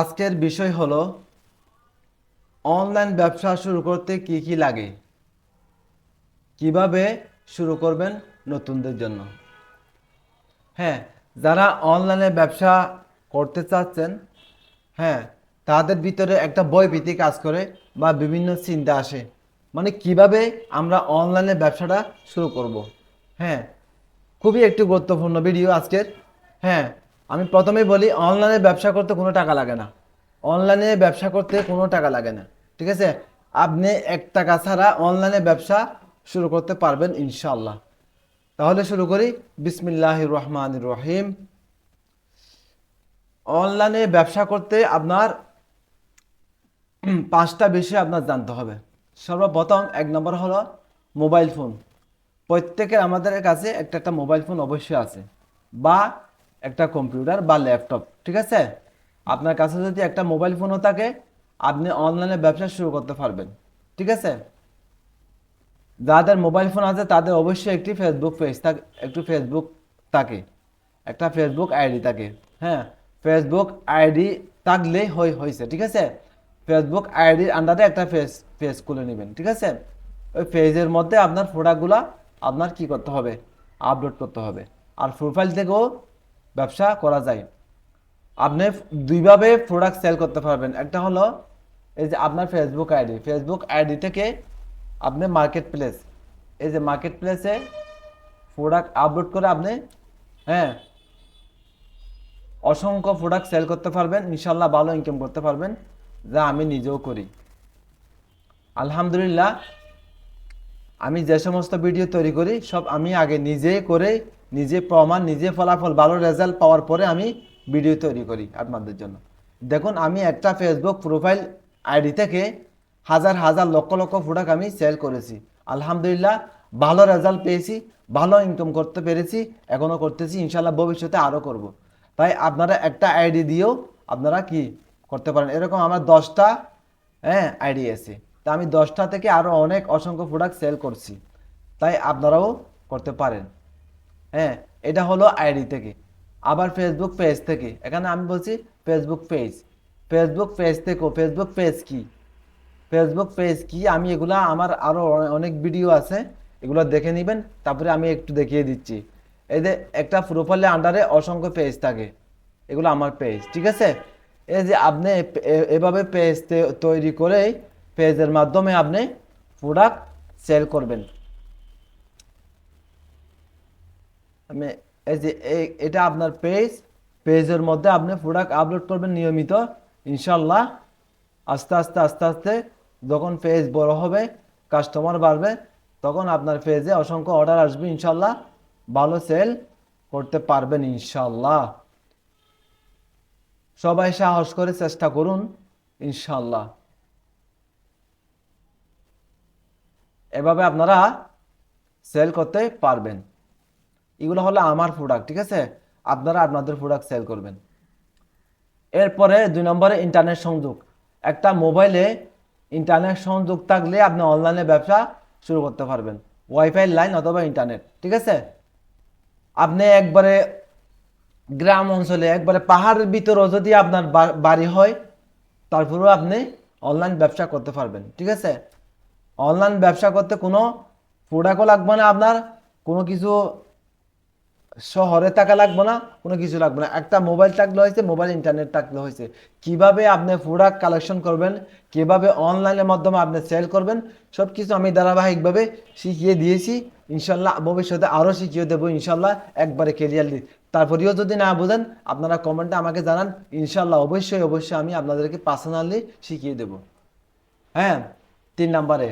আজকের বিষয় হলো, অনলাইন ব্যবসা শুরু করতে কি কি লাগে? কীভাবে শুরু করবেন নতুনদের জন্য? হ্যাঁ যারা অনলাইনে ব্যবসা করতে চাচ্ছেন হ্যাঁ তাদের ভিতরে একটা বই ভীতি কাজ করে বা বিভিন্ন চিন্তা আসে। মানে কীভাবে আমরা অনলাইনে ব্যবসাটা শুরু করব? হ্যাঁ খুবই একটি গুরুত্বপূর্ণ ভিডিও আজকের। হ্যাঁ আমি প্রথমেই বলি অনলাইনে ব্যবসা করতে কোনো টাকা লাগে না। অনলাইনে ব্যবসা করতে কোনো টাকা লাগে না। ঠিক আছে? আপনি এক টাকা ছাড়া অনলাইনে ব্যবসা শুরু করতে পারবেন ইনশাল্লাহ তাহলে শুরু করি। বিসমিল্লাহ রহমান রহিম। অনলাইনে ব্যবসা করতে আপনার পাঁচটা বিষয় আপনার জানতে হবে। সর্বপ্রথম এক নম্বর হলো মোবাইল ফোন। প্রত্যেকের আমাদের কাছে একটা একটা মোবাইল ফোন অবশ্যই আছে। বা একটা কম্পিউটার বা ল্যাপটপ ঠিক আছে? আপনার কাছে যদি একটা মোবাইল ফোনও থাকে, আপনি অনলাইনে ব্যবসা শুরু করতে পারবেন, ঠিক আছে? যাদের মোবাইল ফোন আছে, তাদের অবশ্যই একটি ফেসবুক পেজ থাকে, একটু ফেসবুক থাকে, একটা ফেসবুক আইডি থাকে হ্যাঁ? ফেসবুক আইডি থাকলেই হই হয়েছে ঠিক আছে? ফেসবুক আইডির আন্ডারে একটা ফেস পেজ খুলে নেবেন, ঠিক আছে? ওই পেজের মধ্যে আপনার প্রোডাক্টগুলো আপনার কি করতে হবে আপলোড করতে হবে। আর প্রোফাইল থেকেও ব্যবসা করা যায়। আপনি দুইভাবে প্রোডাক্ট সেল করতে পারবেন। একটা হলো, এই যে আপনার ফেসবুক আইডি ফেসবুক আইডি থেকে আপনি মার্কেট প্লেস এই যে মার্কেট প্লেসে প্রোডাক্ট আপলোড করে আপনি হ্যাঁ অসংখ্য প্রোডাক্ট সেল করতে পারবেন। ইনশাল্লাহ ভালো ইনকাম করতে পারবেন, যা আমি নিজেও করি। আলহামদুলিল্লাহ, আমি যে সমস্ত ভিডিও তৈরি করি, সব আমি আগে নিজে করে নিজে প্রমাণ, নিজে ফলাফল, ভালো রেজাল্ট পাওয়ার পরে আমি ভিডিও তৈরি করি আপনাদের জন্য। দেখুন, আমি একটা ফেসবুক প্রোফাইল আইডি থেকে হাজার হাজার, লক্ষ লক্ষ প্রোডাক্ট আমি সেল করেছি। আলহামদুলিল্লাহ, ভালো রেজাল্ট পেয়েছি, ভালো ইনকাম করতে পেরেছি এখনও করতেছি ইনশাল্লাহ ভবিষ্যতে আরও করব। তাই আপনারা একটা আইডি দিয়েও আপনারা কি করতে পারেন? এরকম আমার দশটা হ্যাঁ আইডি আছে। তা আমি দশটা থেকে আরও অনেক অসংখ্য প্রোডাক্ট সেল করছি। তাই আপনারাও করতে পারেন। হ্যাঁ এটা হলো আইডি থেকে। আবার ফেসবুক পেজ থেকে। এখানে আমি বলছি ফেসবুক পেজ ফেসবুক পেজ থেকেও ফেসবুক পেজ কি? ফেসবুক পেজ কি? আমি এগুলা আমার আরও অনেক ভিডিও আছে, এগুলো দেখে নেবেন, তারপরে আমি একটু দেখিয়ে দিচ্ছি। এই যে একটা প্রোফাইলের আন্ডারে অসংখ্য পেজ থাকে, এগুলো আমার পেজ ঠিক আছে? এই যে আপনি এভাবে পেজ তৈরি করে পেজের মাধ্যমে আপনি প্রোডাক্ট সেল করবেন। আমি এই যে এটা আপনার পেজ পেজের মধ্যে আপনি প্রোডাক্ট আপলোড করবেন নিয়মিত ইনশাল্লাহ আস্তে আস্তে আস্তে আস্তে যখন পেজ বড় হবে কাস্টমার বাড়বে, তখন আপনার পেজে অসংখ্য অর্ডার আসবে ইনশাল্লাহ ভালো সেল করতে পারবেন ইনশাল্লাহ সবাই সাহস করে চেষ্টা করুন ইনশাল্লাহ এভাবে আপনারা সেল করতে পারবেন। এগুলো হলো আমার প্রোডাক্ট ঠিক আছে? আপনারা আপনাদের প্রোডাক্ট সেল করবেন। এরপরে দুই নম্বরে ইন্টারনেট সংযোগ। একটা মোবাইলে ইন্টারনেট সংযোগ থাকলে আপনি অনলাইনে ব্যবসা শুরু করতে পারবেন। ওয়াইফাই লাইন অথবা ইন্টারনেট ঠিক আছে? আপনি একবারে গ্রাম অঞ্চলে, একবারে পাহাড়ের ভিতরেও যদি আপনার বাড়ি হয়, তারপরেও আপনি অনলাইন ব্যবসা করতে পারবেন, ঠিক আছে? অনলাইন ব্যবসা করতে কোনো প্রোডাক্টও লাগবে না আপনার, কোনো কিছু শহরে টাকা লাগবে না, কোনো কিছু লাগবে না। একটা মোবাইল থাকলে হয়েছে মোবাইল ইন্টারনেট থাকলে হয়েছে। কীভাবে আপনি প্রোডাক্ট কালেকশন করবেন, কীভাবে অনলাইনের মাধ্যমে আপনি সেল করবেন সব কিছু আমি ধারাবাহিকভাবে শিখিয়ে দিয়েছি। ইনশাল্লাহ ভবিষ্যতে আরও শিখিয়ে দেবো, ইনশাল্লাহ একবারে ক্লিয়ারলি তারপরেও যদি না বোঝেন, আপনারা কমেন্টে আমাকে জানান। ইনশাল্লাহ অবশ্যই অবশ্যই আমি আপনাদেরকে পার্সোনালি শিখিয়ে দেবো। হ্যাঁ তিন নম্বরে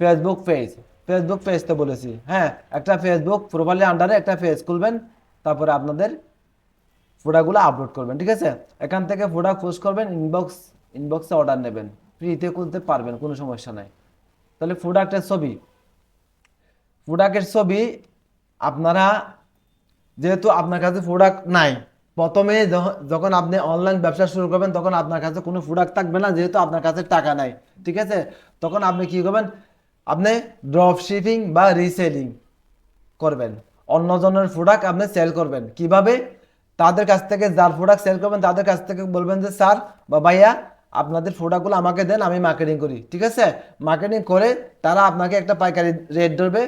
ফেসবুক পেজ ফেসবুক পেজ তো বলেছি। হ্যাঁ একটা ফেসবুক প্রোফাইলের আন্ডারে একটা পেজ খুলবেন, তারপরে আপনাদের প্রোডাক্টগুলো আপলোড করবেন, ঠিক আছে? এখান থেকে প্রোডাক্ট পোস্ট করবেন ইনবক্স ইনবক্সে অর্ডার নেবেন। ফ্রিতে খুলতে পারবেন, কোনো সমস্যা নাই। তাহলে প্রোডাক্টের ছবি। প্রোডাক্টের ছবি আপনারা, যেহেতু আপনার কাছে প্রোডাক্ট নাই, প্রথমে যখ- যখন আপনি অনলাইন ব্যবসা শুরু করবেন, তখন আপনার কাছে কোনো প্রোডাক্ট থাকবে না, যেহেতু আপনার কাছে টাকা নাই, ঠিক আছে? তখন আপনি কি করবেন আপনি ড্রপ শিপিং বা রিসেলিং করবেন। অন্যজনের প্রোডাক্ট আপনি সেল করবেন। কীভাবে? তাদের কাছ থেকে যার প্রোডাক্ট সেল করবেন, তাদের কাছ থেকে বলবেন যে, স্যার বা ভাইয়া, আপনাদের প্রোডাক্টগুলো আমাকে দেন, আমি মার্কেটিং করি। ঠিক আছে? মার্কেটিং করে তারা আপনাকে একটা পাইকারি রেট ধরবে,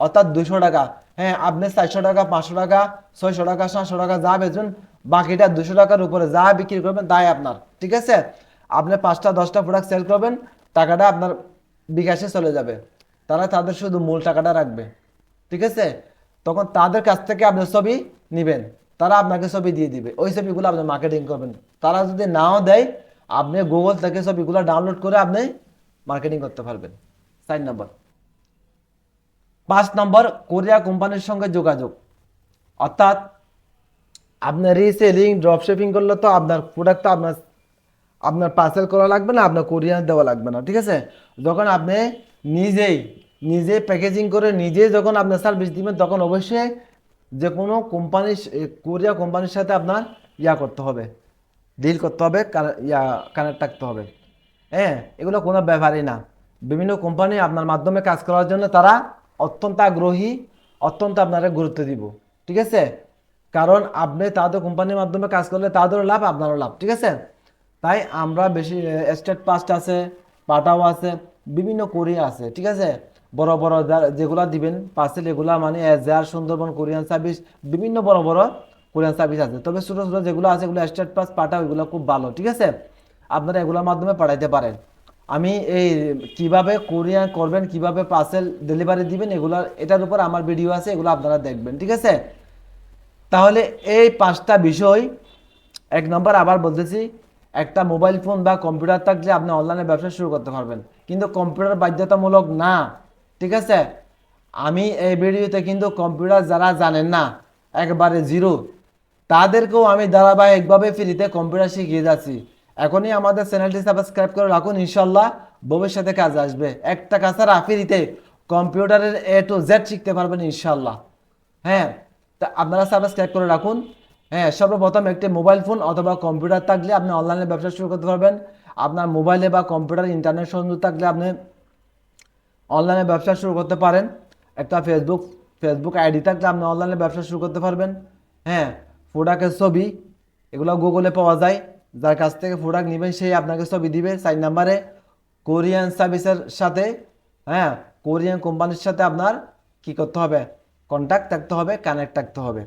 অর্থাৎ দুশো টাকা। হ্যাঁ আপনি চারশো টাকা, পাঁচশো টাকা, ছয়শো টাকা, সাতশো টাকা যা বেচবেন, বাকিটা দুশো টাকার উপরে যা বিক্রি করবেন, তাই আপনার। ঠিক আছে? আপনি পাঁচটা, দশটা প্রোডাক্ট সেল করবেন, টাকাটা আপনার বিকাশে চলে যাবে। তারা তাদের শুধু মূল টাকাটা রাখবে। ঠিক আছে? তখন তাদের কাছ থেকে আপনি ছবি নেবেন। তারা আপনাকে ছবি দিয়ে দিবে। ওই ছবিগুলো আপনি মার্কেটিং করবেন। তারা যদি নাও দেয়, আপনি গুগল থেকে ছবিগুলো ডাউনলোড করে আপনি মার্কেটিং করতে পারবেন। Side number. পাঁচ নম্বর, কোরিয়া কোম্পানির সঙ্গে যোগাযোগ। অর্থাৎ আপনার রিসেলিং ড্রপ শিপিং করলে তো আপনার প্রোডাক্ট তো আপনার আপনার পার্সেল করা লাগবে না, আপনার কোরিয়ার দেওয়া লাগবে না, ঠিক আছে? যখন আপনি নিজেই, নিজে প্যাকেজিং করে নিজে যখন আপনার সার্ভিস দিবেন, তখন অবশ্যই যে কোনো কোম্পানির কোরিয়া কোম্পানির সাথে আপনার ইয়া করতে হবে। ডিল করতে হবে ইয়া কানেক্ট থাকতে হবে। হ্যাঁ? এগুলো কোনো ব্যাপারই না। বিভিন্ন কোম্পানি আপনার মাধ্যমে কাজ করার জন্য তারা অত্যন্ত আগ্রহী, অত্যন্ত আপনারা গুরুত্ব দিব, ঠিক আছে? কারণ আপনি তাদের কোম্পানির মাধ্যমে কাজ করলে তাদেরও লাভ, আপনারও লাভ, ঠিক আছে? তাই আমরা বেশি স্টেট পাস্ট আছে, পাটাও আছে, বিভিন্ন কোরিয়া আছে, ঠিক আছে? বড় বড় যেগুলা দিবেন, পার্সেল এগুলা মানে এজার, সুন্দরবন, কোরিয়ান সার্ভিস, বিভিন্ন বড় বড় কোরিয়ান সার্ভিস আছে। তবে ছোটো ছোটো যেগুলো আছে, এগুলো স্টেট পাস পাঠাও এগুলো খুব ভালো, ঠিক আছে? আপনারা এগুলোর মাধ্যমে পাঠাইতে পারেন। আমি এই কীভাবে কোরিয়ান করবেন, কীভাবে পার্সেল ডেলিভারি দিবেন, এগুলো, এটার উপর আমার ভিডিও আছে, এগুলো আপনারা দেখবেন, ঠিক আছে? তাহলে এই পাঁচটা বিষয়, এক নম্বর আবার বলতেছি একটা মোবাইল ফোন বা কম্পিউটার থাকলে আপনি অনলাইনে ব্যবসা শুরু করতে পারবেন। কিন্তু কম্পিউটার বাধ্যতামূলক না, ঠিক আছে? আমি এই ভিডিওতে কিন্তু কম্পিউটার যারা জানেন না, একবারে জিরো তাদেরকেও আমি ধারাবাহিকভাবে ফ্রিতে কম্পিউটার শিখিয়ে যাচ্ছি। এখনই আমাদের চ্যানেলটি সাবস্ক্রাইব করে রাখুন ইনশাল্লাহ ভবিষ্যতে কাজে আসবে। একটা কাছাড়া ফ্রিতে কম্পিউটারের এ টু জেড শিখতে পারবেন ইনশাল্লাহ হ্যাঁ তা আপনারা সাবস্ক্রাইব করে রাখুন। হ্যাঁ সর্বপ্রথম একটি মোবাইল ফোন অথবা কম্পিউটার থাকলে আপনি অনলাইনে ব্যবসা শুরু করতে পারবেন। আপনার মোবাইলে বা কম্পিউটার ইন্টারনেট সংযোগ থাকলে আপনি অনলাইনে ব্যবসা শুরু করতে পারেন। একটা ফেসবুক ফেসবুক আইডি থাকলে আপনি অনলাইনে ব্যবসা শুরু করতে পারবেন। হ্যাঁ প্রোডাক্টের ছবি, এগুলো গুগলে পাওয়া যায়। যার কাছ থেকে প্রোডাক্ট নেবেন, সেই আপনাকে ছবি দিবে চার নাম্বারে। কোরিয়ান সার্ভিসের সাথে হ্যাঁ কোরিয়ান কোম্পানির সাথে আপনার কি করতে হবে? কন্ট্যাক্ট থাকতে হবে, কানেক্ট থাকতে হবে।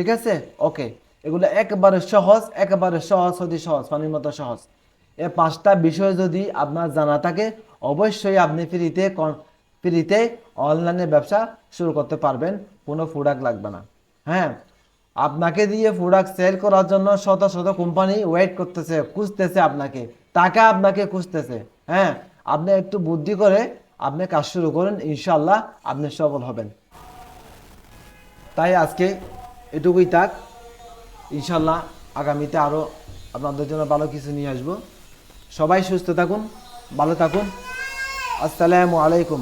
ঠিক আছে? ওকে এগুলো একেবারে সহজ একেবারে সহজ, অতি সহজ, পানির মতো সহজ। এ পাঁচটা বিষয় যদি আপনার জানা থাকে, অবশ্যই আপনি ফ্রিতে ফ্রিতে অনলাইনে ব্যবসা শুরু করতে পারবেন। কোনো প্রোডাক্ট লাগবে না। হ্যাঁ? আপনাকে দিয়ে প্রোডাক্ট সেল করার জন্য শত শত কোম্পানি ওয়েট করতেছে, খুঁজতেছে আপনাকে। টাকা আপনাকে খুঁজতেছে। হ্যাঁ? আপনি একটু বুদ্ধি করে আপনি কাজ শুরু করেন ইনশাল্লাহ আপনি সফল হবেন। তাই আজকে এটুকুই থাক। ইনশাল্লাহ আগামীতে আরও আপনাদের জন্য ভালো কিছু নিয়ে আসব। সবাই সুস্থ থাকুন, ভালো থাকুন। আসসালামু আলাইকুম।